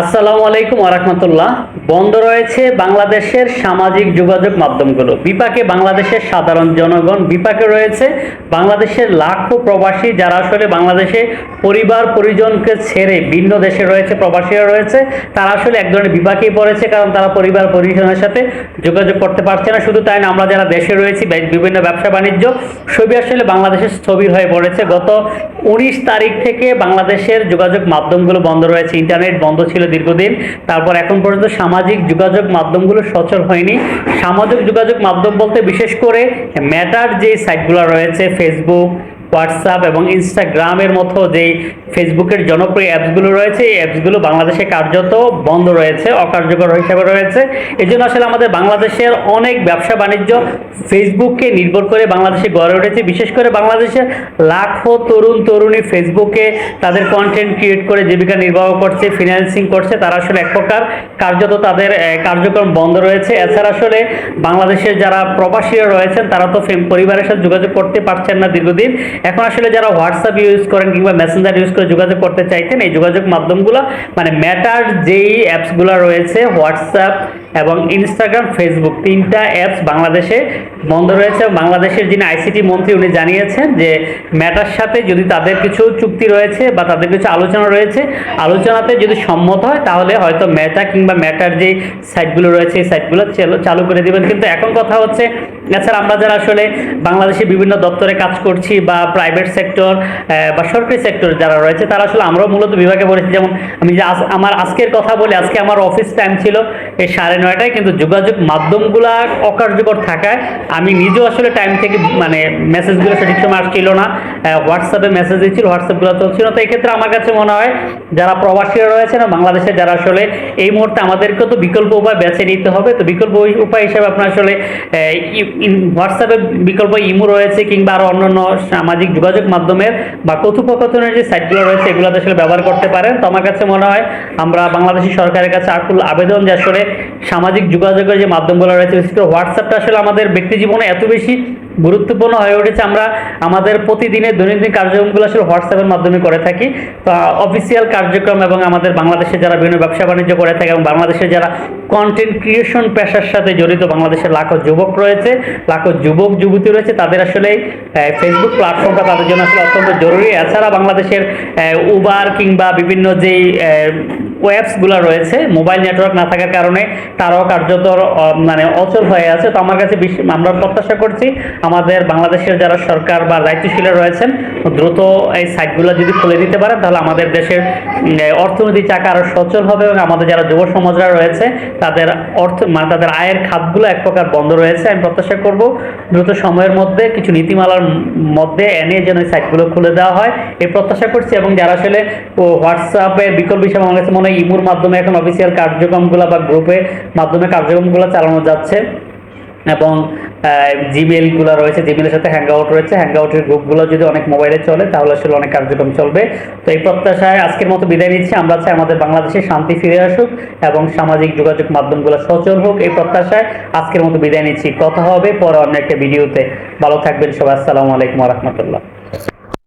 আসসালামু আলাইকুম আরহামতুল্লাহ বন্ধ রয়েছে বাংলাদেশের সামাজিক যোগাযোগ মাধ্যমগুলো। বিপাকে বাংলাদেশের সাধারণ জনগণ, বিপাকে রয়েছে বাংলাদেশের লাখো প্রবাসী যারা আসলে বাংলাদেশে পরিবার, পরিজনকে ছেড়ে ভিন্ন দেশে রয়েছে, প্রবাসীরা রয়েছে। তারা আসলে এক ধরনের বিপাকেই পড়েছে কারণ তারা পরিবার, পরিজনের সাথে যোগাযোগ করতে পারছে না। শুধু তাই না, আমরা যারা দেশে রয়েছি বিভিন্ন ব্যবসা, বাণিজ্য, সবই আসলে বাংলাদেশের স্থবির হয়ে পড়েছে। গত উনিশ তারিখ থেকে বাংলাদেশের যোগাযোগ মাধ্যমগুলো বন্ধ রয়েছে। ইন্টারনেট বন্ধ ছিল দীর্ঘদিন। তারপর এখন পর্যন্ত সামাজিক যোগাযোগ মাধ্যমগুলো সচল হয়নি। সামাজিক যোগাযোগ মাধ্যম বলতে বিশেষ করে ম্যাটার যে সাইটগুলো রয়েছে ফেসবুক হোয়াটসঅ্যাপ এবং ইনস্টাগ্রামের মতো যেই ফেসবুকের জনপ্রিয় অ্যাপসগুলো রয়েছে, এই অ্যাপসগুলো বাংলাদেশে কার্যত বন্ধ রয়েছে, অকার্যকর হিসাবে রয়েছে। এই জন্য আসলে আমাদের বাংলাদেশের অনেক ব্যবসা বাণিজ্য ফেসবুককে নির্ভর করে বাংলাদেশে গড়ে উঠেছে। বিশেষ করে বাংলাদেশের লাখো তরুণ, তরুণী ফেসবুকে তাদের কন্টেন্ট ক্রিয়েট করে জীবিকা নির্বাহ করছে ফিনান্সিং করছে। তারা আসলে এক প্রকার কার্যত তাদের কার্যক্রম বন্ধ রয়েছে। এছাড়া আসলে বাংলাদেশের যারা প্রবাসীরা রয়েছেন, তারা তো পরিবারের সাথে যোগাযোগ করতে পারছেন না দীর্ঘদিন। এখন আসলে যারা হোয়াটসঅ্যাপ ইউজ করেন কিংবা মেসেঞ্জার ইউজ করে যোগাযোগ করতে চাইছেন, এই যোগাযোগ মাধ্যমগুলো মানে ম্যাটার যেই অ্যাপসগুলো রয়েছে হোয়াটসঅ্যাপ এবং ইনস্টাগ্রাম ফেসবুক তিনটা অ্যাপস বাংলাদেশে বন্ধ রয়েছে। বাংলাদেশের যিনি আইসিটি মন্ত্রী, উনি জানিয়েছেন যে ম্যাটার সাথে যদি তাদের কিছু চুক্তি রয়েছে বা তাদের কিছু আলোচনা রয়েছে, আলোচনাতে যদি সম্মত হয়, তাহলে হয়তো মেটা কিংবা ম্যাটার যে সাইটগুলো রয়েছে, এই সাইটগুলো চালু- করে দিবেন। কিন্তু এখন কথা হচ্ছে, এছাড়া আমরা যারা আসলে বাংলাদেশে বিভিন্ন দপ্তরে কাজ করছি বা প্রাইভেট সেক্টর বা সরকারি সেক্টর যারা রয়েছে, তারা আসলে আমরাও মূলত বিভাগে পড়েছি। যেমন আমি যে আমার আজকের কথা বলি, আজকে আমার অফিস টাইম ছিল, এই সাড়ে নয়টায় কিন্তু যোগাযোগ মাধ্যমগুলো অকার্যকর থাকায় আমি নিজেও আসলে টাইম থেকে মানে মেসেজগুলো সঠিক সময় আসছিল না। হোয়াটসঅ্যাপে মেসেজ দিচ্ছিল হোয়াটসঅ্যাপগুলো চলছিল তো এই ক্ষেত্রে আমার কাছে মনে হয় যারা প্রবাসীরা রয়েছে না বাংলাদেশে যারা আসলে এই মুহূর্তে আমাদেরকে তো বিকল্প উপায় বেছে নিতে হবে। তো বিকল্প উপায় হিসাবে আপনার আসলে হোয়াটসঅ্যাপে বিকল্প ইমো রয়েছে কিংবা আরও অন্যান্য সামাজিক যোগাযোগ মাধ্যমের বা কথোপকথনের যে সাইটগুলো রয়েছে, এগুলোতে আসলে ব্যবহার করতে পারেন। তো আমার কাছে মনে হয় আমরা বাংলাদেশি সরকারের কাছে আকুল আবেদন যে আসলে সামাজিক যোগাযোগের যে মাধ্যমগুলো রয়েছে, বিশেষ করে হোয়াটসঅ্যাপটা আসলে আমাদের ব্যক্তি জীবনে এত বেশি গুরুত্বপূর্ণ হয়ে উঠেছে। আমরা আমাদের প্রতিদিনের দৈনন্দিন কার্যক্রমগুলো আসলে হোয়াটসঅ্যাপের মাধ্যমে করে থাকি। তো অফিসিয়াল কার্যক্রম এবং আমাদের বাংলাদেশে যারা বিভিন্ন ব্যবসা বাণিজ্য করে থাকে এবং বাংলাদেশে যারা কন্টেন্ট ক্রিয়েশন পেশার সাথে জড়িত, বাংলাদেশের লাখো যুবক রয়েছে, লাখো যুবক, যুবতী রয়েছে, তাদের আসলে ফেসবুক প্ল্যাটফর্মটা তাদের জন্য আসলে অত্যন্ত জরুরি। এছাড়া বাংলাদেশের উবার কিংবা বিভিন্ন যেই ওয়েবসগুলো রয়েছে মোবাইল নেটওয়ার্ক না থাকার কারণে তারাও কার্যত আহ, মানে অচল হয়ে আছে। তো আমার কাছে আমরা প্রত্যাশা করছি আমাদের বাংলাদেশের যারা সরকার বা দায়িত্বশীল রয়েছেন দ্রুত এই সাইটগুলো যদি খুলে দিতে পারেন তাহলে আমাদের দেশের অর্থনৈতিক চাকা আরও সচল হবে এবং আমাদের যারা যুব সমাজরা রয়েছে তাদের অর্থ মানে তাদের আয়ের খাতগুলো এক প্রকার বন্ধ রয়েছে। আমি প্রত্যাশা করব দ্রুত সময়ের মধ্যে কিছু নীতিমালার মধ্যে এনে যেন এই সাইটগুলো খুলে দেওয়া হয়। এই প্রত্যাশা করছি এবং যারা আসলে হোয়াটসঅ্যাপের বিকল্প হিসেবে আমার কাছে মনে হয় ইমুর মাধ্যমে এখন অফিসিয়াল কার্যক্রমগুলো বা গ্রুপে মাধ্যমে কার্যক্রমগুলো চালানো যাচ্ছে এবং জিমেলগুলো রয়েছে জিমেলের সাথে হ্যাং আউট রয়েছে। হ্যাং আউটের গ্রুপগুলো যদি অনেক মোবাইলে চলে, তাহলে আসলে অনেক কার্যক্রম চলবে। তো এই প্রত্যাশায় আজকের মতো বিদায় নিচ্ছি। আমরা চাই আমাদের বাংলাদেশে শান্তি ফিরে আসুক এবং সামাজিক যোগাযোগ মাধ্যমগুলো সচল হোক। এই প্রত্যাশায় আজকের মতো বিদায় নিচ্ছি। কথা হবে পরে অন্য একটা ভিডিওতে। ভালো থাকবেন সবাই। আসসালামু আলাইকুম রহমতুল্লাহ।